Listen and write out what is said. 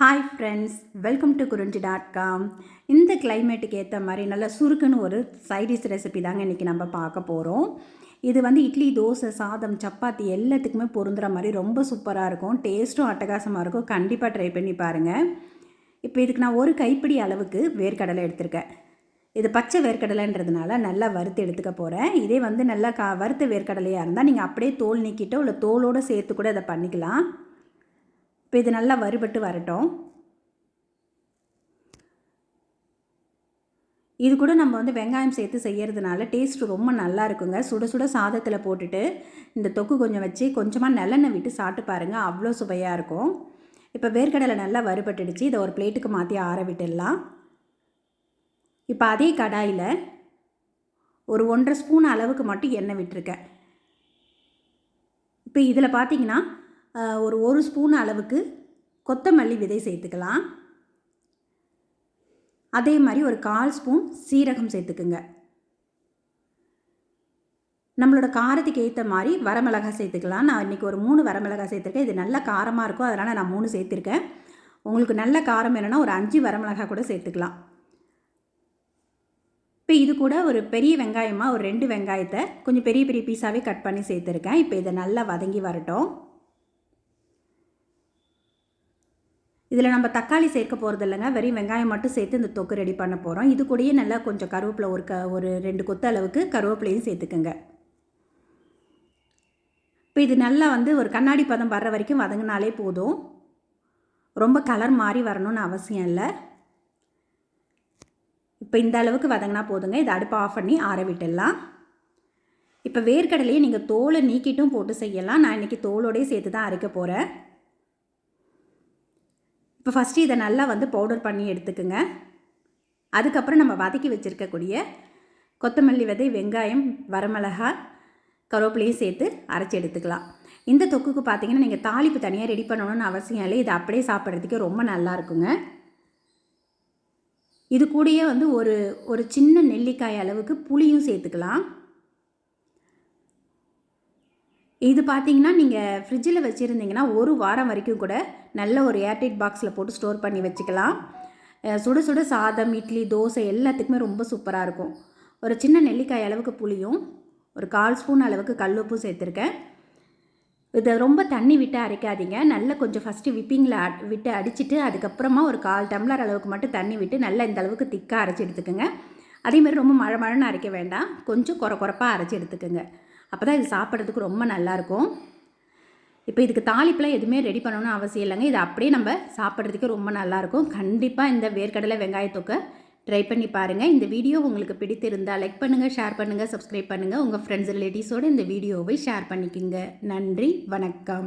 Hi friends welcome to Kurinji dot com இந்த கிளைமேட்டுக்கு ஏற்ற மாதிரி நல்லா சுருக்குன்னு ஒரு சைடிஷ் ரெசிபி தாங்க இன்றைக்கி நம்ம பார்க்க போகிறோம் இது வந்து இட்லி தோசை சாதம் சப்பாத்தி எல்லாத்துக்குமே பொருந்துகிற மாதிரி ரொம்ப சூப்பராக இருக்கும். டேஸ்ட்டும் அட்டகாசமாக இருக்கும். கண்டிப்பாக ட்ரை பண்ணி பாருங்கள் இப்போ இதுக்கு நான் ஒரு கைப்பிடி அளவுக்கு வேர்க்கடலை எடுத்திருக்கேன். இது பச்சை வேர்க்கடலைன்றதுனால நல்லா வறுத்து எடுத்துக்க போகிறேன் இதே வந்து நல்லா கா வறுத்த வேர்க்கடலையாக இருந்தால் நீங்கள் அப்படியே தோல் நீக்கிட்டோ இல்லை தோலோடு சேர்த்து கூட இதை பண்ணிக்கலாம். இப்போ இது நல்லா வறுபட்டு வரட்டும். இது கூட நம்ம வந்து வெங்காயம் சேர்த்து செய்கிறதுனால டேஸ்ட் ரொம்ப நல்லா இருக்குங்க. சுட சுட சாதத்தில் போட்டுட்டு இந்த தொக்கு கொஞ்சம் வச்சு கொஞ்சமாக நல்லெண்ணெய் விட்டு சாப்பிட்டு பாருங்கள் அவ்வளோ சுவையாக இருக்கும். இப்போ வேர்க்கடலை நல்லா வறுபட்டுடுச்சு. இதை ஒரு பிளேட்டுக்கு மாற்றி ஆற விட்டுடலாம். இப்போ அதே கடாயில் ஒரு ஒன்றரை ஸ்பூன் அளவுக்கு மட்டும் எண்ணெய் விட்டுருக்கேன். இப்போ இதில் பார்த்தீங்கன்னா ஒரு ஒரு ஸ்பூன் அளவுக்கு கொத்தமல்லி விதை சேர்த்துக்கலாம். அதே மாதிரி ஒரு கால் ஸ்பூன் சீரகம் சேர்த்துக்குங்க. நம்மளோட காரத்துக்கு ஏற்ற மாதிரி வரமிளகா சேர்த்துக்கலாம். நான் இன்றைக்கி ஒரு மூணு வரமிளகா சேர்த்துருக்கேன். இது நல்ல காரமாக இருக்கும் அதனால் நான் மூணு சேர்த்துருக்கேன். உங்களுக்கு நல்ல காரம் வேணும்னா ஒரு அஞ்சு வரமிளகா கூட சேர்த்துக்கலாம். இப்போ இது கூட ஒரு பெரிய வெங்காயமாக ஒரு ரெண்டு வெங்காயத்தை கொஞ்சம் பெரிய பெரிய பீஸாகவே கட் பண்ணி சேர்த்துருக்கேன். இப்போ இதை நல்லா வதங்கி வரட்டும். இதில் நம்ம தக்காளி சேர்க்க போகிறது இல்லைங்க. வெறும் வெங்காயம் மட்டும் சேர்த்து இந்த தொக்கு ரெடி பண்ண போகிறோம். இது கூடயே நல்லா கொஞ்சம் கருவேப்பிலை ஒரு க ஒரு ரெண்டு கொத்து அளவுக்கு கருவேப்பிலையும் சேர்த்துக்குங்க. இப்போ இது நல்லா வந்து ஒரு கண்ணாடி பதம் வர்ற வரைக்கும் வதங்கினாலே போதும். ரொம்ப கலர் மாறி வரணும்னு அவசியம் இல்லை. இப்போ இந்த அளவுக்கு வதங்கினா போதுங்க. இதை அடுப்பை ஆஃப் பண்ணி ஆற விட்டுடலாம். இப்போ வேர்க்கடலையே நீங்கள் தோலை நீக்கிட்டும் போட்டு செய்யலாம். நான் இன்றைக்கி தோலோடையே சேர்த்து தான் அரைக்க போகிறேன். இப்போ ஃபஸ்ட்டு இதை நல்லா வந்து பவுடர் பண்ணி எடுத்துக்குங்க. அதுக்கப்புறம் நம்ம வதக்கி வச்சுருக்கக்கூடிய கொத்தமல்லி விதை வெங்காயம் வரமிளகா கருவேப்பிலையும் சேர்த்து அரைச்சி எடுத்துக்கலாம். இந்த தொக்குக்கு பார்த்தீங்கன்னா நீங்கள் தாளிப்பு தனியாக ரெடி பண்ணணும்னு அவசியம் இல்லை. இதை அப்படியே சாப்பிட்றதுக்கு ரொம்ப நல்லா இருக்குங்க. இது கூடயே வந்து ஒரு ஒரு சின்ன நெல்லிக்காய் அளவுக்கு புளியும் சேர்த்துக்கலாம். இது பார்த்தீங்கன்னா நீங்கள் ஃப்ரிட்ஜில் வச்சுருந்தீங்கன்னா ஒரு வாரம் வரைக்கும் கூட நல்ல ஒரு ஏர்டைட் பாக்ஸில் போட்டு ஸ்டோர் பண்ணி வச்சுக்கலாம். சுட சுட சாதம் இட்லி தோசை எல்லாத்துக்குமே ரொம்ப சூப்பராக இருக்கும். ஒரு சின்ன நெல்லிக்காய் அளவுக்கு புளியும் ஒரு கால் ஸ்பூன் அளவுக்கு கல்லுப்பும் சேர்த்துருக்கேன். இதை ரொம்ப தண்ணி விட்டு அரைக்காதீங்க. நல்லா கொஞ்சம் ஃபஸ்ட்டு விப்பிங்கில் விட்டு அடிச்சுட்டு அதுக்கப்புறமா ஒரு கால் டம்ளர் அளவுக்கு மட்டும் தண்ணி விட்டு நல்லா இந்த அளவுக்கு திக்காக அரைச்சி எடுத்துக்கோங்க. அதேமாதிரி ரொம்ப மழை மழைன்னு அரைக்க வேண்டாம். கொஞ்சம் குறை குறப்பாக அரைச்சி எடுத்துக்கோங்க. அப்போ தான் இது சாப்பிட்றதுக்கு ரொம்ப நல்லாயிருக்கும். இப்போ இதுக்கு தாளிப்பெலாம் எதுவுமே ரெடி பண்ணணும்னு அவசியம் இல்லைங்க. இது அப்படியே நம்ம சாப்பிட்றதுக்கு ரொம்ப நல்லாயிருக்கும். கண்டிப்பாக இந்த வேர்க்கடலை வெங்காயத்தொக்கை ட்ரை பண்ணி பாருங்கள் இந்த வீடியோ உங்களுக்கு பிடித்திருந்தால் லைக் பண்ணுங்கள் ஷேர் பண்ணுங்கள் சப்ஸ்கிரைப் பண்ணுங்கள் உங்கள் ஃப்ரெண்ட்ஸ் ரிலேட்டிவ்ஸோடு இந்த வீடியோவை ஷேர் பண்ணிக்கோங்க. நன்றி வணக்கம்.